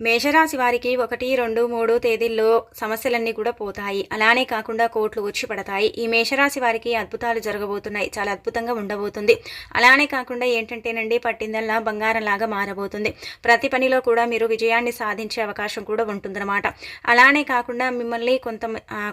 మేషరాశి వారికి ఒకటి రెండు మూడు తేదీల్లో సమస్యలన్నీ కూడా పోతాయి. అలానే కాకుండా కోట్లు వచ్చి పడతాయి. ఈ మేషరాశి వారికి అద్భుతాలు జరగబోతున్నాయి. చాలా అద్భుతంగా ఉండబోతుంది. అలానే కాకుండా ఏంటంటేనండి పట్టిందల్లా బంగారంలాగా మారబోతుంది. ప్రతి పనిలో కూడా మీరు విజయాన్ని సాధించే అవకాశం కూడా ఉంటుందన్నమాట. అలానే కాకుండా మిమ్మల్ని కొంత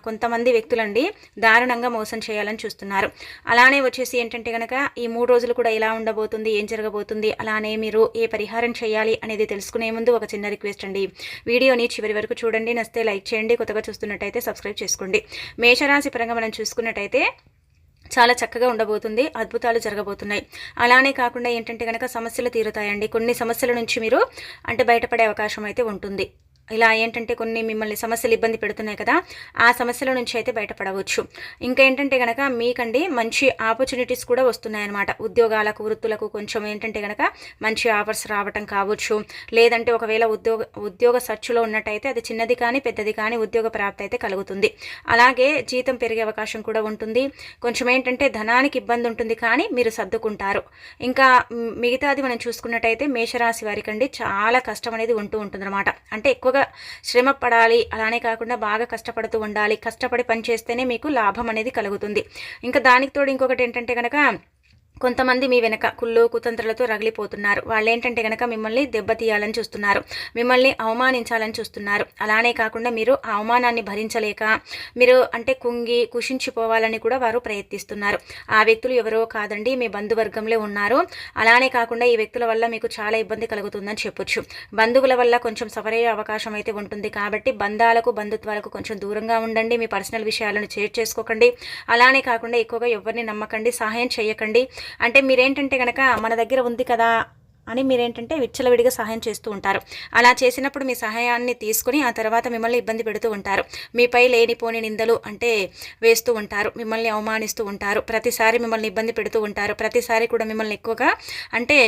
కొంతమంది వ్యక్తులండి దారుణంగా మోసం చేయాలని చూస్తున్నారు. అలానే వచ్చేసి ఏంటంటే కనుక ఈ మూడు రోజులు కూడా ఎలా ఉండబోతుంది ఏం జరగబోతుంది అలానే మీరు ఏ పరిహారం చేయాలి అనేది తెలుసుకునే ముందు ఒక చిన్న రిక్వెస్ట్ అండి వీడియోని చివరి వరకు చూడండి. నస్తే లైక్ చేయండి. కొత్తగా చూస్తున్నట్టయితే సబ్స్క్రైబ్ చేసుకోండి. మేషరాశి పరంగా మనం చూసుకున్నట్టయితే చాలా చక్కగా ఉండబోతుంది. అద్భుతాలు జరగబోతున్నాయి. అలానే కాకుండా ఏంటంటే కనుక సమస్యలు తీరుతాయండి. కొన్ని సమస్యల నుంచి మీరు అంటే బయటపడే అవకాశం అయితే ఉంటుంది. ఇలా ఏంటంటే కొన్ని మిమ్మల్ని సమస్యలు ఇబ్బంది పెడుతున్నాయి కదా ఆ సమస్యల నుంచి అయితే బయటపడవచ్చు. ఇంకా ఏంటంటే కనుక మీకండి మంచి ఆపర్చునిటీస్ కూడా వస్తున్నాయన్నమాట. ఉద్యోగాలకు వృత్తులకు కొంచెం ఏంటంటే కనుక మంచి ఆఫర్స్ రావటం కావచ్చు. లేదంటే ఒకవేళ ఉద్యోగ ఉద్యోగ సర్చ్లో ఉన్నట్టయితే అది చిన్నది కానీ పెద్దది కానీ ఉద్యోగ ప్రాప్తి అయితే కలుగుతుంది. అలాగే జీతం పెరిగే అవకాశం కూడా ఉంటుంది. కొంచెం ఏంటంటే ధనానికి ఇబ్బంది ఉంటుంది కానీ మీరు సర్దుకుంటారు. ఇంకా మిగతాది మనం చూసుకున్నట్టయితే మేషరాశి వారికండి చాలా కష్టం అనేది ఉంటూ ఉంటుందన్నమాట. అంటే ఎక్కువగా శ్రమ పడాలి. అలానే కాకుండా బాగా కష్టపడుతూ ఉండాలి. కష్టపడి పని చేస్తేనే మీకు లాభం అనేది కలుగుతుంది. ఇంకా దానికి తోడు ఇంకొకటి ఏంటంటే కనుక కొంతమంది మీ వెనక కుళ్ళు కుతంత్రలతో రగిలిపోతున్నారు. వాళ్ళు ఏంటంటే కనుక మిమ్మల్ని దెబ్బతీయాలని చూస్తున్నారు. మిమ్మల్ని అవమానించాలని చూస్తున్నారు. అలానే కాకుండా మీరు అవమానాన్ని భరించలేక మీరు అంటే కుంగి కుషించిపోవాలని కూడా వారు ప్రయత్నిస్తున్నారు. ఆ వ్యక్తులు ఎవరో కాదండి మీ బంధువర్గంలో ఉన్నారు. అలానే కాకుండా ఈ వ్యక్తుల వల్ల మీకు చాలా ఇబ్బంది కలుగుతుందని చెప్పొచ్చు. బంధువుల వల్ల కొంచెం సఫరయ్యే అవకాశం అయితే ఉంటుంది. కాబట్టి బంధాలకు బంధుత్వాలకు కొంచెం దూరంగా ఉండండి. మీ పర్సనల్ విషయాలను షేర్ చేసుకోకండి. అలానే కాకుండా ఎక్కువగా ఎవరిని నమ్మకండి సహాయం చేయకండి. అంటే మీరేంటంటే కనుక మన దగ్గర ఉంది కదా అని మీరేంటంటే విచ్చలవిడిగా సహాయం చేస్తూ ఉంటారు. అలా చేసినప్పుడు మీ సహాయాన్ని తీసుకుని ఆ తర్వాత మిమ్మల్ని ఇబ్బంది పెడుతూ ఉంటారు. మీపై లేనిపోని నిందలు అంటే వేస్తూ ఉంటారు. మిమ్మల్ని అవమానిస్తూ ఉంటారు. ప్రతిసారి మిమ్మల్ని ఇబ్బంది పెడుతూ ఉంటారు. ప్రతిసారి కూడా మిమ్మల్ని ఎక్కువగా అంటే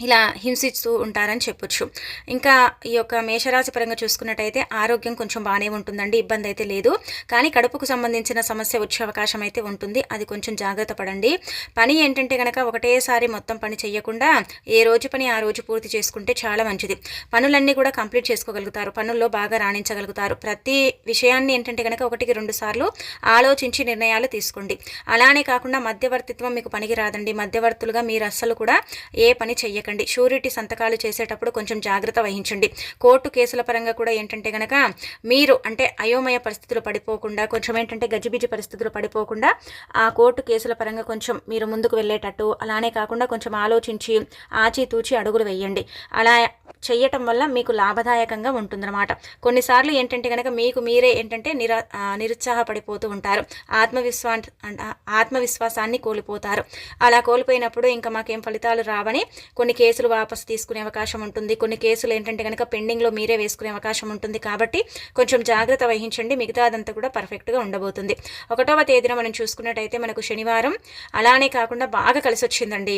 ఇలా హింసిస్తూ ఉంటారని చెప్పొచ్చు. ఇంకా ఈ యొక్క మేషరాశి పరంగా చూసుకున్నట్టయితే ఆరోగ్యం కొంచెం బాగానే ఉంటుందండి ఇబ్బంది అయితే లేదు. కానీ కడుపుకు సంబంధించిన సమస్య వచ్చే అవకాశం అయితే ఉంటుంది అది కొంచెం జాగ్రత్త పడండి. పని ఏంటంటే కనుక ఒకటేసారి మొత్తం పని చేయకుండా ఏ రోజు పని ఆ రోజు పూర్తి చేసుకుంటే చాలా మంచిది. పనులన్నీ కూడా కంప్లీట్ చేసుకోగలుగుతారు పనుల్లో బాగా రాణించగలుగుతారు. ప్రతి విషయాన్ని ఏంటంటే కనుక ఒకటికి రెండు సార్లు ఆలోచించి నిర్ణయాలు తీసుకోండి. అలానే కాకుండా మధ్యవర్తిత్వం మీకు పనికి రాదండి. మధ్యవర్తులుగా మీరు అస్సలు కూడా ఏ పని చెయ్యకండి షూరిటీ సంతకాలు చేసేటప్పుడు కొంచెం జాగ్రత్త వహించండి. కోర్టు కేసుల పరంగా కూడా ఏంటంటే గనక మీరు అంటే అయోమయ పరిస్థితులు పడిపోకుండా కొంచెం ఏంటంటే గజిబిజి పరిస్థితులు పడిపోకుండా ఆ కోర్టు కేసుల పరంగా కొంచెం మీరు ముందుకు వెళ్ళేటట్టు అలానే కాకుండా కొంచెం ఆలోచించి ఆచితూచి అడుగులు వేయండి. అలా చేయటం వల్ల మీకు లాభదాయకంగా ఉంటుందన్నమాట. కొన్నిసార్లు ఏంటంటే కనుక మీకు మీరే ఏంటంటే నిరా నిరుత్సాహపడిపోతూ ఉంటారు. ఆత్మవిశ్వా ఆత్మవిశ్వాసాన్ని కోల్పోతారు. అలా కోల్పోయినప్పుడు ఇంకా మాకేం ఫలితాలు రావని కొన్ని కేసులు వాపసు తీసుకునే అవకాశం ఉంటుంది. కొన్ని కేసులు ఏంటంటే కనుక పెండింగ్లో మీరే వేసుకునే అవకాశం ఉంటుంది కాబట్టి కొంచెం జాగ్రత్త వహించండి. మిగతా అదంతా కూడా పర్ఫెక్ట్గా ఉండబోతుంది. ఒకటవ తేదీన మనం చూసుకున్నట్టయితే మనకు శనివారం. అలానే కాకుండా బాగా కలిసి వచ్చిందండి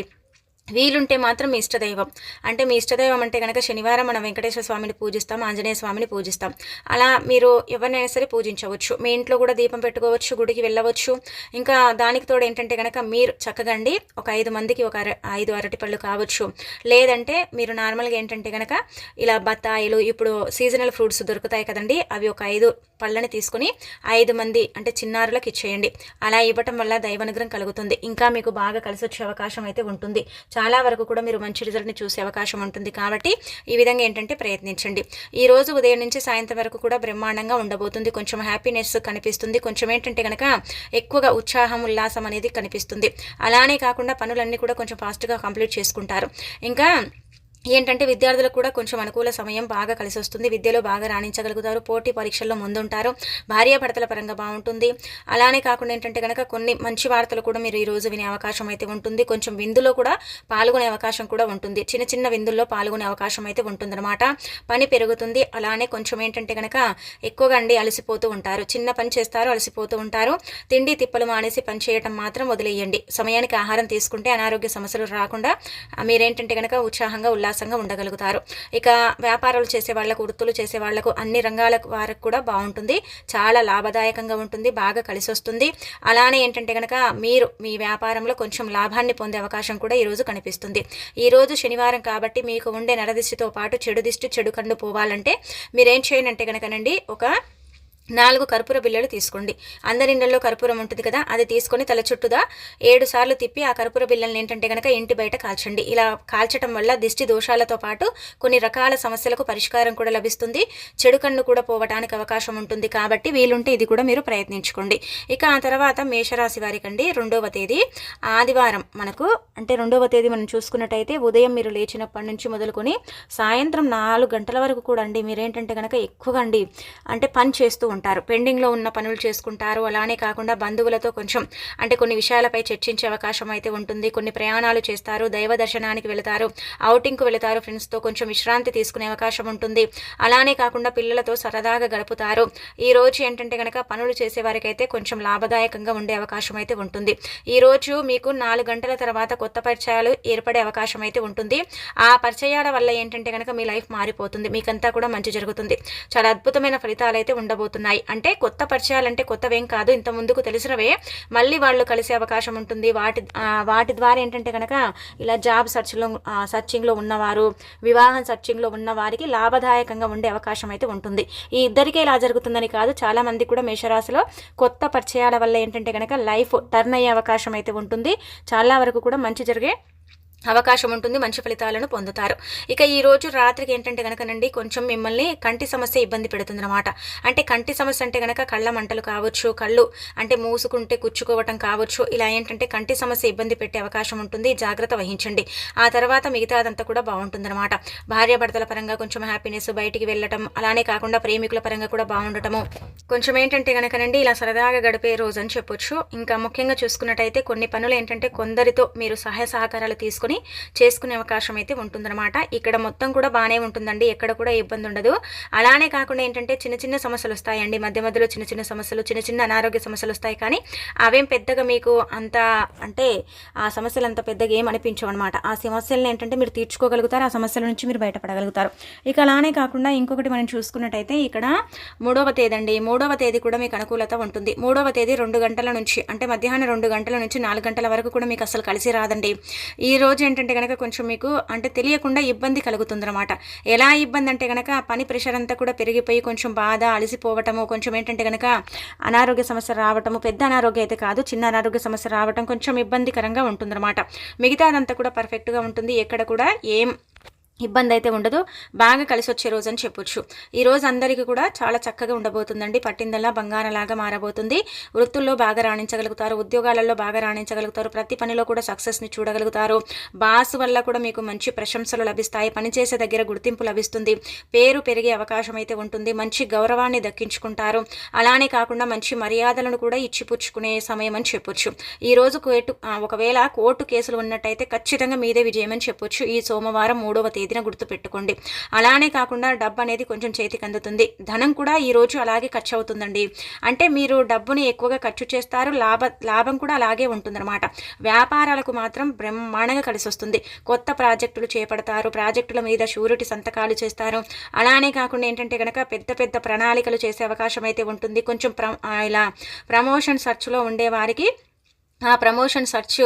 వీలుంటే మాత్రం మీ ఇష్టదైవం. అంటే మీ ఇష్టదైవం అంటే కనుక శనివారం మనం వెంకటేశ్వర స్వామిని పూజిస్తాం ఆంజనేయ స్వామిని పూజిస్తాం. అలా మీరు ఎవరినైనా సరే పూజించవచ్చు. మీ ఇంట్లో కూడా దీపం పెట్టుకోవచ్చు గుడికి వెళ్ళవచ్చు. ఇంకా దానికి తోడు ఏంటంటే కనుక మీరు చక్కగండి ఒక ఐదు మందికి ఒక అర ఐదు అరటిపళ్ళు కావచ్చు. లేదంటే మీరు నార్మల్గా ఏంటంటే కనుక ఇలా బత్తాయిలు ఇప్పుడు సీజనల్ ఫ్రూట్స్ దొరుకుతాయి కదండి. అవి ఒక ఐదు పళ్ళని తీసుకుని ఐదు మంది అంటే చిన్నారులకు ఇచ్చేయండి. అలా ఇవ్వటం వల్ల దైవానుగ్రహం కలుగుతుంది. ఇంకా మీకు బాగా కలిసి వచ్చే అవకాశం అయితే ఉంటుంది. చాలా వరకు కూడా మీరు మంచి రిజల్ట్ని చూసే అవకాశం ఉంటుంది కాబట్టి ఈ విధంగా ఏంటంటే ప్రయత్నించండి. ఈ రోజు ఉదయం నుంచి సాయంత్రం వరకు కూడా బ్రహ్మాండంగా ఉండబోతుంది. కొంచెం హ్యాపీనెస్ కనిపిస్తుంది. కొంచెం ఏంటంటే కనుక ఎక్కువగా ఉత్సాహం ఉల్లాసం అనేది కనిపిస్తుంది. అలానే కాకుండా పనులన్నీ కూడా కొంచెం ఫాస్ట్గా కంప్లీట్ చేసుకుంటారు. ఇంకా ఏంటంటే విద్యార్థులకు కూడా కొంచెం అనుకూల సమయం బాగా కలిసి వస్తుంది విద్యలో బాగా రాణించగలుగుతారు. పోటీ పరీక్షల్లో ముందుంటారు. భార్యాభర్తల పరంగా బాగుంటుంది అలానే కాకుండా ఏంటంటే కనుక కొన్ని మంచి వార్తలు కూడా మీరు ఈ రోజు వినే అవకాశం అయితే ఉంటుంది. కొంచెం విందులో కూడా పాల్గొనే అవకాశం కూడా ఉంటుంది. చిన్న చిన్న విందుల్లో పాల్గొనే అవకాశం అయితే ఉంటుందన్నమాట. పని పెరుగుతుంది. అలానే కొంచెం ఏంటంటే కనుక ఎక్కువగా అండి అలసిపోతూ ఉంటారు. చిన్న పని చేస్తారు అలసిపోతూ ఉంటారు. తిండి తిప్పలు మానేసి పని చేయటం మాత్రం వదిలేయండి. సమయానికి ఆహారం తీసుకుంటే అనారోగ్య సమస్యలు రాకుండా మీరేంటంటే కనుక ఉత్సాహంగా ఉల్లా విలాసంగా ఉండగలుగుతారు. ఇక వ్యాపారాలు చేసే వాళ్ళకు వృత్తులు చేసే వాళ్ళకు అన్ని రంగాల వారికి కూడా బాగుంటుంది. చాలా లాభదాయకంగా ఉంటుంది బాగా కలిసి వస్తుంది అలానే ఏంటంటే కనుక మీరు మీ వ్యాపారంలో కొంచెం లాభాన్ని పొందే అవకాశం కూడా ఈరోజు కనిపిస్తుంది. ఈరోజు శనివారం కాబట్టి మీకు ఉండే నరదిష్టితో పాటు చెడు దిష్టి చెడు కన్ను పోవాలంటే మీరేం చేయనంటే కనుకనండి ఒక నాలుగు కర్పూర బిళ్ళలు తీసుకోండి. అందరి ఇళ్ళలో కర్పూరం ఉంటుంది కదా అది తీసుకొని తల చుట్టూదా ఏడు సార్లు తిప్పి ఆ కర్పూర బిళ్ళల్ని ఏంటంటే కనుక ఇంటి బయట కాల్చండి. ఇలా కాల్చడం వల్ల దిష్టి దోషాలతో పాటు కొన్ని రకాల సమస్యలకు పరిష్కారం కూడా లభిస్తుంది. చెడు కన్ను కూడా పోవడానికి అవకాశం ఉంటుంది కాబట్టి వీలుంటే ఇది కూడా మీరు ప్రయత్నించుకోండి. ఇక ఆ తర్వాత మేషరాశి వారికండి రెండవ తేదీ. ఆదివారం మనకు అంటే రెండవ తేదీ మనం చూసుకున్నట్టయితే ఉదయం మీరు లేచినప్పటి నుంచి మొదలుకొని సాయంత్రం నాలుగు గంటల వరకు కూడా అండి మీరేంటంటే కనుక ఎక్కువగా అండి అంటే పని చేస్తూ ఉంటారు. పెండింగ్లో ఉన్న పనులు చేసుకుంటారు. అలానే కాకుండా బంధువులతో కొంచెం అంటే కొన్ని విషయాలపై చర్చించే అవకాశం అయితే ఉంటుంది. కొన్ని ప్రయాణాలు చేస్తారు. దైవ దర్శనానికి వెళతారు. అవుటింగ్కు వెళతారు. ఫ్రెండ్స్తో కొంచెం విశ్రాంతి తీసుకునే అవకాశం ఉంటుంది. అలానే కాకుండా పిల్లలతో సరదాగా గడుపుతారు. ఈ రోజు ఏంటంటే కనుక పనులు చేసేవారికైతే కొంచెం లాభదాయకంగా ఉండే అవకాశం అయితే ఉంటుంది. ఈ రోజు మీకు నాలుగు గంటల తర్వాత కొత్త పరిచయాలు ఏర్పడే అవకాశం అయితే ఉంటుంది. ఆ పరిచయాల వల్ల ఏంటంటే కనుక మీ లైఫ్ మారిపోతుంది. మీకంతా కూడా మంచి జరుగుతుంది. చాలా అద్భుతమైన ఫలితాలు అయితే ఉండబోతున్నాయి. ఉన్నాయి. అంటే కొత్త పరిచయాలంటే కొత్తవేం కాదు. ఇంత ముందుకు తెలిసినవే. మళ్ళీ వాళ్ళు కలిసే అవకాశం ఉంటుంది. వాటి వాటి ద్వారా ఏంటంటే కనుక ఇలా జాబ్ సర్చ్లో సర్చింగ్లో ఉన్నవారు వివాహం సర్చింగ్లో ఉన్న వారికి లాభదాయకంగా ఉండే అవకాశం అయితే ఉంటుంది. ఈ ఇద్దరికే ఇలా జరుగుతుందని కాదు. చాలామంది కూడా మేషరాశిలో కొత్త పరిచయాల వల్ల ఏంటంటే కనుక లైఫ్ టర్న్ అయ్యే అవకాశం అయితే ఉంటుంది. చాలా వరకు కూడా మంచి జరిగే అవకాశం ఉంటుంది మంచి ఫలితాలను పొందుతారు. ఇక ఈ రోజు రాత్రికి ఏంటంటే కనుకనండి కొంచెం మిమ్మల్ని కంటి సమస్య ఇబ్బంది పెడుతుంది అనమాట అంటే కంటి సమస్య అంటే కనుక కళ్ళ మంటలు కావచ్చు కళ్ళు అంటే మూసుకుంటే కుచ్చుకోవటం కావచ్చు ఇలా ఏంటంటే కంటి సమస్య ఇబ్బంది పెట్టే అవకాశం ఉంటుంది జాగ్రత్త వహించండి. ఆ తర్వాత మిగతాదంతా కూడా బాగుంటుందన్నమాట. భార్యాభర్తల పరంగా కొంచెం హ్యాపీనెస్ బయటికి వెళ్ళటం అలానే కాకుండా ప్రేమికుల పరంగా కూడా బాగుండటము. కొంచెం ఏంటంటే కనుకనండి ఇలా సరదాగా గడిపే రోజు అని చెప్పొచ్చు. ఇంకా ముఖ్యంగా చూసుకున్నట్టయితే కొన్ని పనులు ఏంటంటే కొందరితో మీరు సహాయ సహకారాలు తీసుకుని చేసుకుని చేసుకునే అవకాశం అయితే ఉంటుందన్నమాట. ఇక్కడ మొత్తం కూడా బాగానే ఉంటుందండి. ఎక్కడ కూడా ఇబ్బంది ఉండదు. అలానే కాకుండా ఏంటంటే చిన్న చిన్న సమస్యలు వస్తాయండి. మధ్య మధ్యలో చిన్న చిన్న సమస్యలు చిన్న చిన్న అనారోగ్య సమస్యలు వస్తాయి. కానీ అవేం పెద్దగా మీకు అంత అంటే ఆ సమస్యలు అంత పెద్దగా ఏం అనిపించవు అనమాట ఆ సమస్యలను ఏంటంటే మీరు తీర్చుకోగలుగుతారు. ఆ సమస్యల నుంచి మీరు బయటపడగలుగుతారు. ఇక అలానే కాకుండా ఇంకొకటి మనం చూసుకున్నట్టయితే ఇక్కడ మూడవ తేదీ అండి మూడవ తేదీ కూడా మీకు అనుకూలత ఉంటుంది. మూడవ తేదీ రెండు గంటల నుంచి అంటే మధ్యాహ్నం రెండు గంటల నుంచి నాలుగు గంటల వరకు కూడా మీకు అసలు కలిసి రాదండి. ఈ రోజు రోజు ఏంటంటే కనుక కొంచెం మీకు అంటే తెలియకుండా ఇబ్బంది కలుగుతుందన్నమాట. ఎలా ఇబ్బంది అంటే కనుక పని ప్రెషర్ అంతా కూడా పెరిగిపోయి కొంచెం బాధ అలసిపోవటము కొంచెం ఏంటంటే కనుక అనారోగ్య సమస్య రావటము పెద్ద అనారోగ్యం అయితే కాదు చిన్న అనారోగ్య సమస్య రావటం కొంచెం ఇబ్బందికరంగా ఉంటుందన్నమాట. మిగతాదంతా కూడా పర్ఫెక్ట్గా ఉంటుంది. ఎక్కడ కూడా ఏం ఇబ్బంది అయితే ఉండదు. బాగా కలిసి వచ్చే రోజు అని చెప్పొచ్చు. ఈ రోజు అందరికీ కూడా చాలా చక్కగా ఉండబోతుందండి. పట్టిందల్లా బంగారంలాగా మారబోతుంది. వృత్తుల్లో బాగా రాణించగలుగుతారు. ఉద్యోగాలలో బాగా రాణించగలుగుతారు. ప్రతి పనిలో కూడా సక్సెస్ని చూడగలుగుతారు. బాస్ వల్ల కూడా మీకు మంచి ప్రశంసలు లభిస్తాయి. పనిచేసే దగ్గర గుర్తింపు లభిస్తుంది. పేరు పెరిగే అవకాశం అయితే ఉంటుంది. మంచి గౌరవాన్ని దక్కించుకుంటారు. అలానే కాకుండా మంచి మర్యాదలను కూడా ఇచ్చిపుచ్చుకునే సమయం అని చెప్పొచ్చు. ఈ రోజు కోర్టు ఒకవేళ కోర్టు కేసులు ఉన్నట్టయితే ఖచ్చితంగా మీదే విజయం అని చెప్పొచ్చు. ఈ సోమవారం మూడవ తేదీ తేదీన గుర్తుపెట్టుకోండి. అలానే కాకుండా డబ్బు అనేది కొంచెం చేతికి అందుతుంది. ధనం కూడా ఈ రోజు అలాగే ఖర్చు అవుతుందండి. అంటే మీరు డబ్బుని ఎక్కువగా ఖర్చు చేస్తారు లాభ లాభం కూడా అలాగే ఉంటుందన్నమాట. వ్యాపారాలకు మాత్రం బ్రహ్మాండంగా కలిసి వస్తుంది కొత్త ప్రాజెక్టులు చేపడతారు ప్రాజెక్టుల మీద షూరిటీ సంతకాలు చేస్తారు. అలానే కాకుండా ఏంటంటే కనుక పెద్ద పెద్ద ప్రణాళికలు చేసే అవకాశం అయితే ఉంటుంది. కొంచెం ప్ర ఇలా ప్రమోషన్ సర్చ్లో ఉండే వారికి ఆ ప్రమోషన్ సర్చ్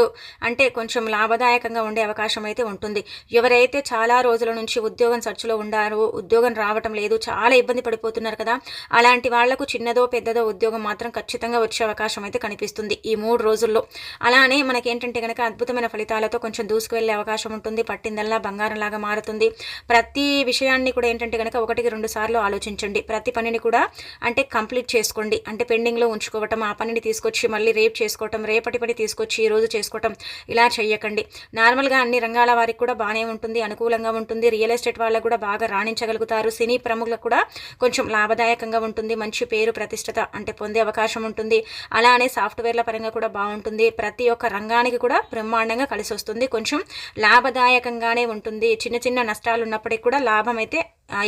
అంటే కొంచెం లాభదాయకంగా ఉండే అవకాశం అయితే ఉంటుంది. ఎవరైతే చాలా రోజుల నుంచి ఉద్యోగం సర్చ్లో ఉండారో ఉద్యోగం రావటం లేదు చాలా ఇబ్బంది పడిపోతున్నారు కదా అలాంటి వాళ్ళకు చిన్నదో పెద్దదో ఉద్యోగం మాత్రం ఖచ్చితంగా వచ్చే అవకాశం అయితే కనిపిస్తుంది ఈ మూడు రోజుల్లో. అలానే మనకేంటంటే కనుక అద్భుతమైన ఫలితాలతో కొంచెం దూసుకువెళ్ళే అవకాశం ఉంటుంది పట్టిందల్లా బంగారంలాగా మారుతుంది. ప్రతి విషయాన్ని కూడా ఏంటంటే కనుక ఒకటికి రెండు సార్లు ఆలోచించండి. ప్రతి పనిని కూడా అంటే కంప్లీట్ చేసుకోండి. అంటే పెండింగ్లో ఉంచుకోవటం ఆ పనిని తీసుకొచ్చి మళ్ళీ రేపు చేసుకోవటం రేపటి పని తీసుకొచ్చి ఈరోజు చేసుకోవటం ఇలా చేయకండి నార్మల్గా అన్ని రంగాల వారికి కూడా బాగానే ఉంటుంది అనుకూలంగా ఉంటుంది. రియల్ ఎస్టేట్ వాళ్ళకు కూడా బాగా రాణించగలుగుతారు. సినీ ప్రముఖులకు కూడా కొంచెం లాభదాయకంగా ఉంటుంది. మంచి పేరు ప్రతిష్టత అంటే పొందే అవకాశం ఉంటుంది. అలానే సాఫ్ట్వేర్ల పరంగా కూడా బాగుంటుంది. ప్రతి ఒక్క రంగానికి కూడా బ్రహ్మాండంగా కలిసి వస్తుంది కొంచెం లాభదాయకంగానే ఉంటుంది. చిన్న చిన్న నష్టాలు ఉన్నప్పటికీ కూడా లాభం అయితే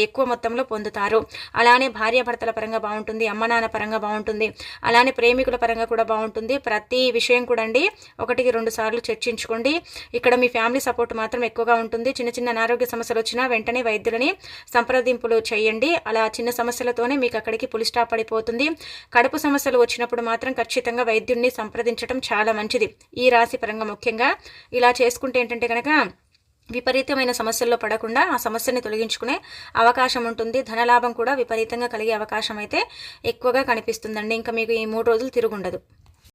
ఎక్కువ మొత్తంలో పొందుతారు. అలానే భార్యాభర్తల పరంగా బాగుంటుంది అమ్మ నాన్న పరంగా బాగుంటుంది అలానే ప్రేమికుల పరంగా కూడా బాగుంటుంది. ప్రతి విషయం కూడా అండి ఒకటికి రెండు సార్లు చర్చించుకోండి. ఇక్కడ మీ ఫ్యామిలీ సపోర్ట్ మాత్రం ఎక్కువగా ఉంటుంది. చిన్న చిన్న అనారోగ్య సమస్యలు వచ్చినా వెంటనే వైద్యులని సంప్రదింపులు చేయండి. అలా చిన్న సమస్యలతోనే మీకు అక్కడికి పులి స్టాప్ పడిపోతుంది. కడుపు సమస్యలు వచ్చినప్పుడు మాత్రం ఖచ్చితంగా వైద్యుడిని సంప్రదించడం చాలా మంచిది. ఈ రాశి పరంగా ముఖ్యంగా. ఇలా చేసుకుంటే ఏంటంటే కనుక విపరీతమైన సమస్యల్లో పడకుండా ఆ సమస్యని తొలగించుకునే అవకాశం ఉంటుంది. ధనలాభం కూడా విపరీతంగా కలిగే అవకాశం అయితే ఎక్కువగా కనిపిస్తుందండి. ఇంకా మీకు ఈ మూడు రోజులు తిరుగుండదు.